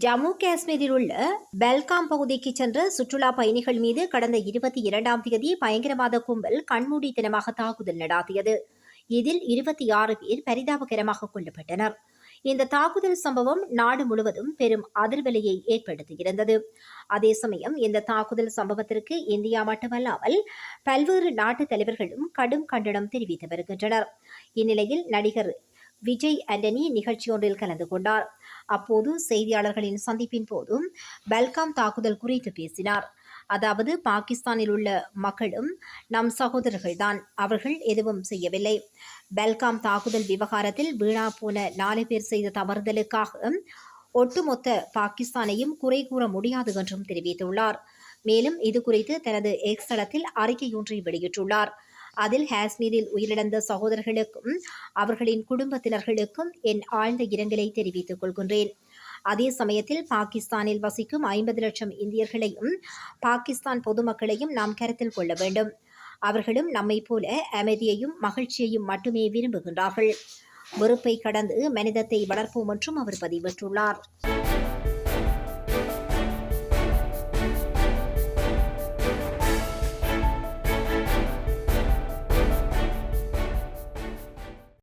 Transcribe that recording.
ஜம்மு காஷ்மீரில் உள்ள பெல்காம் பகுதிக்கு சென்ற சுற்றுலா பயணிகள் மீது கடந்த இருபத்தி இரண்டாம் தேதி பயங்கரவாத கும்பல் கண்மூடித்தனமாக தாக்குதல் நடாத்தியது. இதில் இருபத்தி ஆறு பேர் பரிதாபகரமாக கொல்லப்பட்டனர். இந்த தாக்குதல் சம்பவம் நாடு முழுவதும் பெரும் அதிர்வலையை ஏற்படுத்தியிருந்தது. அதே சமயம் இந்த தாக்குதல் சம்பவத்திற்கு இந்தியா மட்டுமல்லாமல் பல்வேறு நாட்டு தலைவர்களும் கடும் கண்டனம் தெரிவித்து வருகின்றனர். இந்நிலையில் நடிகர் விஜய் ஆண்டனி நிகழ்ச்சியொன்றில் கலந்து கொண்டார். அப்போது செய்தியாளர்களின் சந்திப்பின் போதும் பல்காம் தாக்குதல் குறித்து பேசினார். அதாவது பாகிஸ்தானில் உள்ள மக்களும் நம் சகோதரர்கள்தான். அவர்கள் எதுவும் செய்யவில்லை. பெல்காம் தாக்குதல் விவகாரத்தில் வீணா போன நாலு பேர் செய்த தவறுதலுக்காக ஒட்டுமொத்த பாகிஸ்தானையும் குறை கூற முடியாது என்றும் தெரிவித்துள்ளார். மேலும் இது குறித்து தனது எக்ஸ் தளத்தில் அறிக்கையொன்றை வெளியிட்டுள்ளார். அதில் காஷ்மீரில் உயிரிழந்த சகோதரர்களுக்கும் அவர்களின் குடும்பத்தினர்களுக்கும் என் ஆழ்ந்த இரங்கலை தெரிவித்துக் கொள்கின்றேன். அதே சமயத்தில் பாகிஸ்தானில் வசிக்கும் ஐம்பது லட்சம் இந்தியர்களையும் பாகிஸ்தான் பொதுமக்களையும் நாம் கருத்தில் கொள்ள வேண்டும். அவர்களும் நம்மைப் போல அமைதியையும் மகிழ்ச்சியையும் மட்டுமே விரும்புகின்றார்கள். வெறுப்பை கடந்து மனிதத்தை வளர்ப்போம் என்றும் அவர் பதிவிட்டுள்ளார்